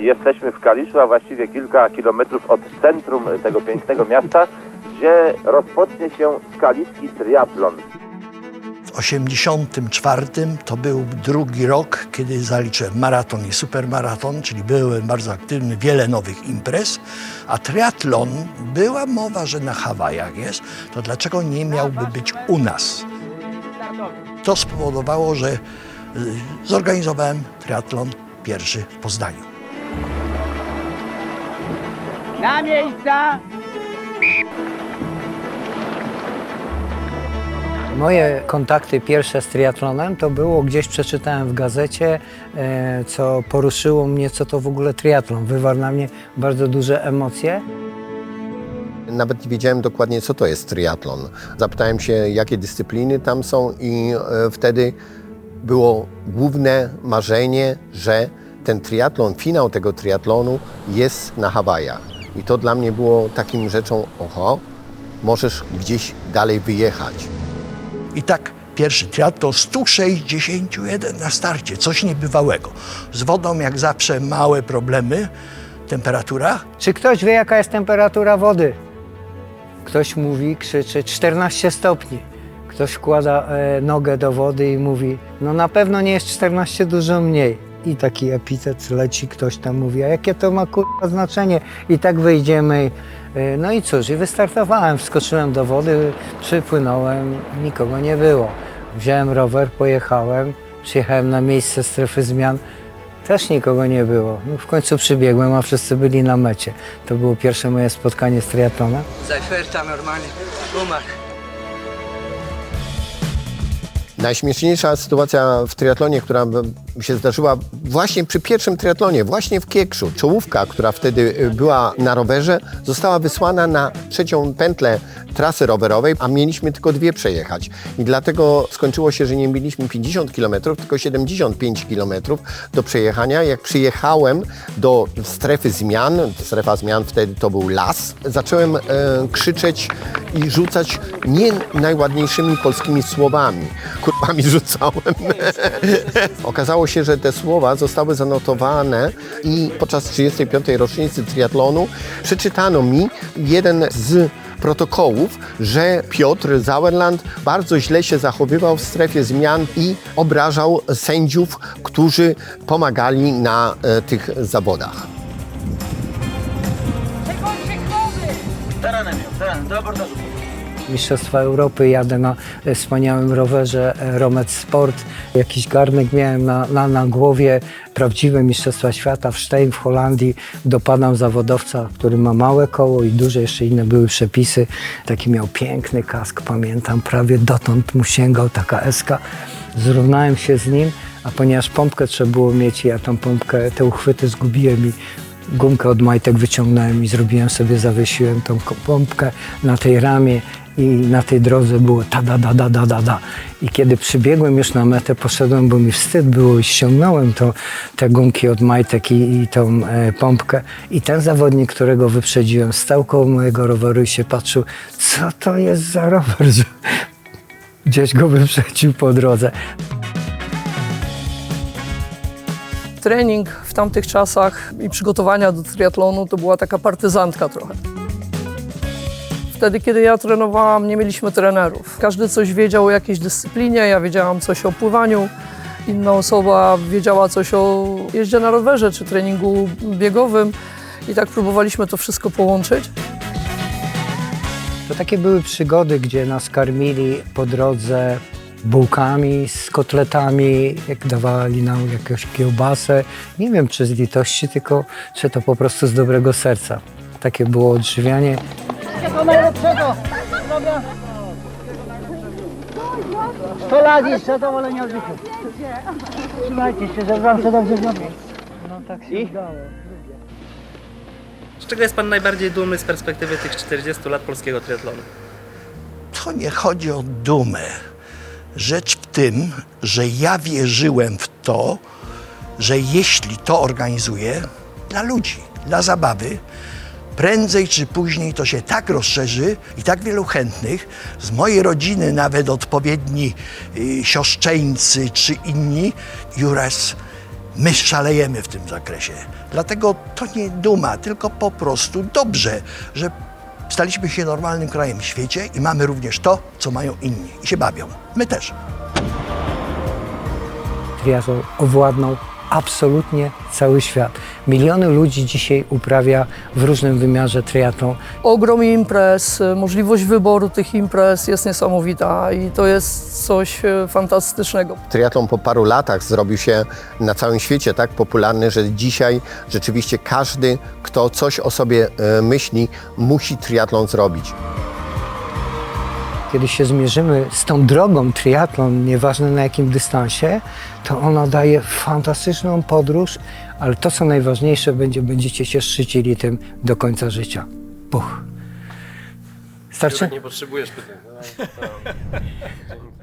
Jesteśmy w Kaliszu, a właściwie kilka kilometrów od centrum tego pięknego miasta, gdzie rozpocznie się Kaliski Triathlon. W 84 to był drugi rok, kiedy zaliczyłem maraton i supermaraton, czyli byłem bardzo aktywny, wiele nowych imprez, a triatlon, była mowa, że na Hawajach jest, to dlaczego nie miałby być u nas? To spowodowało, że y, zorganizowałem triatlon pierwszy w Poznaniu. Na miejsca! Moje kontakty pierwsze z triatlonem to było gdzieś przeczytałem w gazecie, e, co poruszyło mnie, co to w ogóle triatlon. Wywarł na mnie bardzo duże emocje. Nawet nie wiedziałem dokładnie, co to jest triatlon. Zapytałem się, jakie dyscypliny tam są i e, wtedy było główne marzenie, że ten triatlon, finał tego triatlonu jest na Hawajach. I to dla mnie było takim rzeczą, oho, możesz gdzieś dalej wyjechać. I tak pierwszy triatlon 161 na starcie, coś niebywałego. Z wodą jak zawsze małe problemy, temperatura Czy ktoś wie, jaka jest temperatura wody? Ktoś mówi, krzyczy 14 stopni. Ktoś wkłada e, nogę do wody i mówi, no na pewno nie jest 14, dużo mniej. I taki epitet leci, ktoś tam mówi, a jakie to ma kurwa znaczenie? I tak wyjdziemy. E, No i cóż, i wystartowałem, wskoczyłem do wody, przypłynąłem, nikogo nie było. Wziąłem rower, pojechałem, przyjechałem na miejsce strefy zmian, też nikogo nie było. No w końcu przybiegłem, a wszyscy byli na mecie. To było pierwsze moje spotkanie z triatlonem. Zajferta normalnie, umarł. Najśmieszniejsza sytuacja w triatlonie, która się zdarzyła właśnie przy pierwszym triatlonie, właśnie w Kiekszu. Czołówka, która wtedy y, była na rowerze, została wysłana na trzecią pętlę trasy rowerowej, a mieliśmy tylko dwie przejechać. I dlatego skończyło się, że nie mieliśmy 50 km, tylko 75 km do przejechania. Jak przyjechałem do strefy zmian, strefa zmian wtedy to był las, zacząłem e, krzyczeć i rzucać nie najładniejszymi polskimi słowami. Kurwami rzucałem. Okazało się, że te słowa zostały zanotowane i podczas 35. rocznicy triatlonu przeczytano mi jeden z protokołów, że Piotr Zauerland bardzo źle się zachowywał w strefie zmian i obrażał sędziów, którzy pomagali na e, tych zawodach. Taranem ją, taranem, do abordażu. Mistrzostwa Europy jadę na wspaniałym rowerze e, Romet Sport. Jakiś garnek miałem na, na, na głowie. Prawdziwe Mistrzostwa Świata w Stein w Holandii. Dopadam zawodowca, który ma małe koło i duże, jeszcze inne były przepisy. Taki miał piękny kask, pamiętam, prawie dotąd mu sięgał taka eska. Zrównałem się z nim, a ponieważ pompkę trzeba było mieć, ja tą pompkę, te uchwyty zgubiłem i gumkę od majtek wyciągnąłem i zrobiłem sobie, zawiesiłem tą pompkę na tej ramie i na tej drodze było ta da da da da da da. I kiedy przybiegłem już na metę, poszedłem, bo mi wstyd było i ściągnąłem to, te gumki od majtek i, i tą e, pompkę. I ten zawodnik, którego wyprzedziłem, stał koło mojego roweru i się patrzył, co to jest za rower, że gdzieś go wyprzedził po drodze. Trening w tamtych czasach i przygotowania do triatlonu to była taka partyzantka trochę. Wtedy, kiedy ja trenowałam, nie mieliśmy trenerów. Każdy coś wiedział o jakiejś dyscyplinie, ja wiedziałam coś o pływaniu, inna osoba wiedziała coś o jeździe na rowerze czy treningu biegowym i tak próbowaliśmy to wszystko połączyć. To takie były przygody, gdzie nas karmili po drodze bułkami z kotletami, jak dawali nam jakąś kiełbasę. Nie wiem, czy z litości, tylko czy to po prostu z dobrego serca. Takie było odżywianie. Wszystkiego najlepszego. Zdrowia. 100 lat i zadowolenia z życia. Trzymajcie się, żeby wam się dobrze zrobiło. No tak się udało. Z czego jest Pan najbardziej dumny z perspektywy tych 40 lat polskiego triatlonu? to nie chodzi o dumę. Rzecz w tym, że ja wierzyłem w to, że jeśli to organizuję dla ludzi, dla zabawy, prędzej czy później to się tak rozszerzy i tak wielu chętnych, z mojej rodziny nawet odpowiedni y, siostrzeńcy czy inni, Juras, My szalejemy w tym zakresie. Dlatego to nie duma, tylko po prostu dobrze, że staliśmy się normalnym krajem w świecie i mamy również to, co mają inni i się bawią. My też. Triatlon owładnął absolutnie cały świat. Miliony ludzi dzisiaj uprawia w różnym wymiarze triatlon. Ogrom imprez, możliwość wyboru tych imprez jest niesamowita i to jest coś y, fantastycznego. Triatlon po paru latach zrobił się na całym świecie tak popularny, że dzisiaj rzeczywiście każdy, kto coś o sobie e, myśli, musi triatlon zrobić. Kiedy się zmierzymy z tą drogą triatlon, nieważne na jakim dystansie, to ona daje fantastyczną podróż, ale to co najważniejsze będzie, będziecie się szczycili tym do końca życia. Puch. Starczy? Nie potrzebujesz pytań.